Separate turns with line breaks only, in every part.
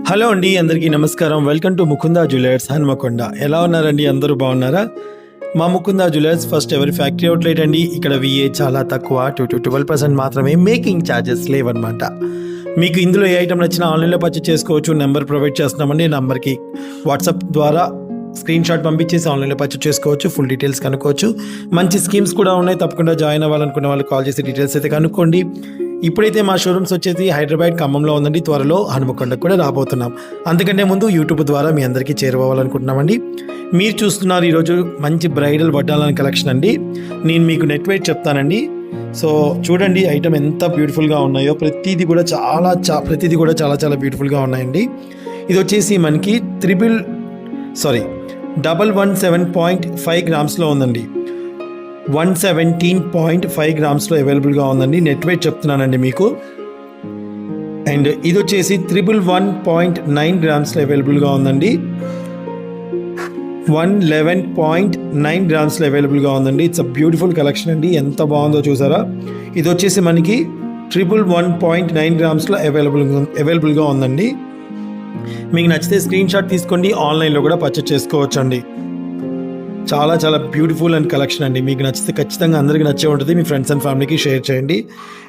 Hello అండి అందరికీ నమస్కారం. Welcome to Mukunda jewellers Hanumakonda. ఎలా ఉన్నారండి? అందరూ బాగున్నారా? మా ముకుందా జ్యువెలర్స్ ఫస్ట్ ఎవరి ఫ్యాక్టరీ అవుట్లెట్ అండి? ఇక్కడ విఏ చాలా తక్కువ టూ టు ట్వెల్వ్ పర్సెంట్ మాత్రమే మేకింగ్ ఛార్జెస్ లేవన్నమాట. మీకు ఇందులో ఏ ఐటమ్ నచ్చినా ఆన్లైన్లో పర్చేస్ చేసుకోవచ్చు నెంబర్ ప్రొవైడ్ చేస్తున్నామండి. నెంబర్కి వాట్సాప్ ద్వారా స్క్రీన్ షాట్ పంపించేసి ఆన్లైన్లో పర్చేస్ చేసుకోవచ్చు ఫుల్ డీటెయిల్స్ కనుక్కోవచ్చు. మంచి స్కీమ్స్ కూడా ఉన్నాయి. తప్పకుండా జాయిన్ అవ్వాలనుకునే వాళ్ళు కాల్ చేసి డీటెయిల్స్ అయితే కనుక్కోండి. ఇప్పుడైతే మా షోరూమ్స్ వచ్చేసి హైదరాబాద్ ఖమ్మంలో ఉందండి. త్వరలో హనుమకొండకు కూడా రాబోతున్నాం. అందుకంటే ముందు యూట్యూబ్ ద్వారా మీ అందరికీ చేరుకోవాలనుకుంటున్నామండి మీరు చూస్తున్నారు ఈరోజు మంచి బ్రైడల్ వడ్డాలని కలెక్షన్ అండి. నేను మీకు నెట్ వెయిట్ చెప్తానండి. సో చూడండి ఐటమ్ ఎంత బ్యూటిఫుల్గా ఉన్నాయో. ప్రతిదీ కూడా చాలా చా ప్రతిదీ కూడా చాలా చాలా బ్యూటిఫుల్గా ఉన్నాయండి. ఇది వచ్చేసి మనకి triple sorry double one seven point five గ్రామ్స్లో ఉందండి. వన్ సెవెంటీన్ పాయింట్ ఫైవ్ గ్రామ్స్లో అవైలబుల్గా ఉందండి. నెట్ వెయిట్ చెప్తున్నానండి మీకు. అండ్ ఇది వచ్చేసి త్రిబుల్ వన్ పాయింట్ నైన్ గ్రామ్స్లో అవైలబుల్గా ఉందండి. వన్ లెవెన్ పాయింట్ నైన్ గ్రామ్స్లో అవైలబుల్గా ఉందండి. ఇట్స్ అ బ్యూటిఫుల్ కలెక్షన్ అండి. ఎంత బాగుందో చూసారా? ఇది వచ్చేసి మనకి ట్రిపుల్ వన్ పాయింట్ నైన్ గ్రామ్స్లో అవైలబుల్ అవైలబుల్గా ఉందండి. మీకు నచ్చితే స్క్రీన్ షాట్ తీసుకోండి. ఆన్లైన్లో కూడా పర్చేస్ చేసుకోవచ్చండి. చాలా చాలా బ్యూటిఫుల్ అండ్ కలెక్షన్ అండి. మీకు నచ్చితే ఖచ్చితంగా అందరికీ నచ్చే ఉంటుంది. మీ ఫ్రెండ్స్ అండ్ ఫ్యామిలీకి షేర్ చేయండి.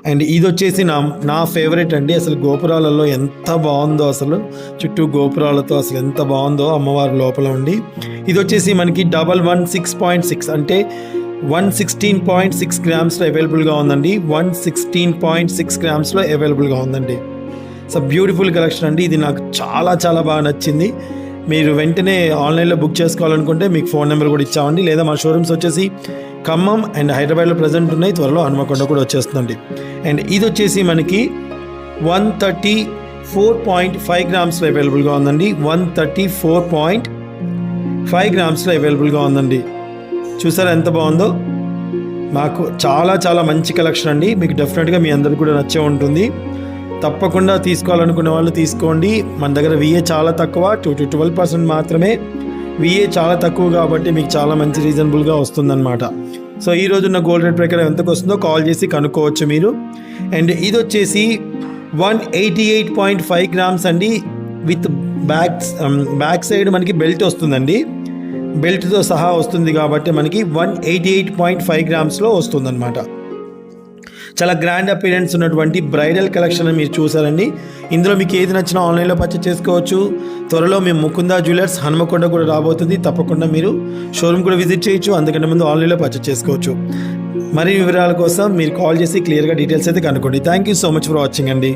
అండ్ ఇది వచ్చేసి నా నా ఫేవరెట్ అండి. అసలు గోపురాలలో ఎంత బాగుందో అసలు. చుట్టూ గోపురాలతో అసలు ఎంత బాగుందో అమ్మవారి లోపల ఉండి. ఇది వచ్చేసి మనకి double one six point six అంటే వన్ సిక్స్టీన్ పాయింట్ సిక్స్ గ్రామ్స్లో అవైలబుల్గా ఉందండి. వన్ సిక్స్టీన్ పాయింట్ సిక్స్ గ్రామ్స్లో అవైలబుల్గా ఉందండి. సో బ్యూటిఫుల్ కలెక్షన్ అండి. ఇది నాకు చాలా చాలా బాగా నచ్చింది. మీరు వెంటనే ఆన్లైన్లో బుక్ చేసుకోవాలనుకుంటే మీకు ఫోన్ నెంబర్ కూడా ఇచ్చామండి. లేదా మా షోరూమ్స్ వచ్చేసి ఖమ్మం అండ్ హైదరాబాద్లో ప్రజెంట్ ఉన్నాయి. త్వరలో హనుమకొండ కూడా వచ్చేస్తుందండి. అండ్ ఇది వచ్చేసి మనకి one thirty four point five గ్రామ్స్లో అవైలబుల్గా ఉందండి. One thirty four point five గ్రామ్స్లో అవైలబుల్గా ఉందండి. చూసారా ఎంత బాగుందో? మాకు చాలా చాలా మంచి కలెక్షన్ అండి. మీకు డెఫినెట్గా మీ అందరికి కూడా నచ్చే ఉంటుంది. తప్పకుండా తీసుకోవాలనుకునే వాళ్ళు తీసుకోండి. మన దగ్గర విఏ చాలా తక్కువ టూ టు ట్వెల్వ్ పర్సెంట్ మాత్రమే. విఏ చాలా తక్కువ కాబట్టి మీకు చాలా మంచి రీజనబుల్గా వస్తుందన్నమాట. సో ఈ రోజున్న గోల్డ్ రేట్ ప్రకారం ఎంతకు వస్తుందో కాల్ చేసి కనుక్కోవచ్చు మీరు. అండ్ ఇది వచ్చేసి one eighty eight point five grams అండి విత్ బ్యాక్ బ్యాక్ సైడ్ మనకి బెల్ట్ వస్తుందండి. బెల్ట్తో సహా వస్తుంది కాబట్టి మనకి one eighty eight point five గ్రామ్స్లో వస్తుందన్నమాట. చాలా గ్రాండ్ అపీరెన్స్ ఉన్నటువంటి బ్రైడల్ కలెక్షన్ మీరు చూసారండి ఇందులో మీకు ఏది నచ్చినా ఆన్లైన్లో పర్చేస్ చేసుకోవచ్చు. త్వరలో మేము ముకుందా జ్యువెలర్స్ హనుమకొండ కూడా రాబోతుంది. తప్పకుండా మీరు షోరూమ్ కూడా విజిట్ చేయొచ్చు. అందుకంటే ముందు ఆన్లైన్లో పర్చేస్ చేసుకోవచ్చు. మరి వివరాల కోసం మీరు కాల్ చేసి క్లియర్గా డీటెయిల్స్ అయితే కనుక్కోండి. Thank you so much for watching అండి.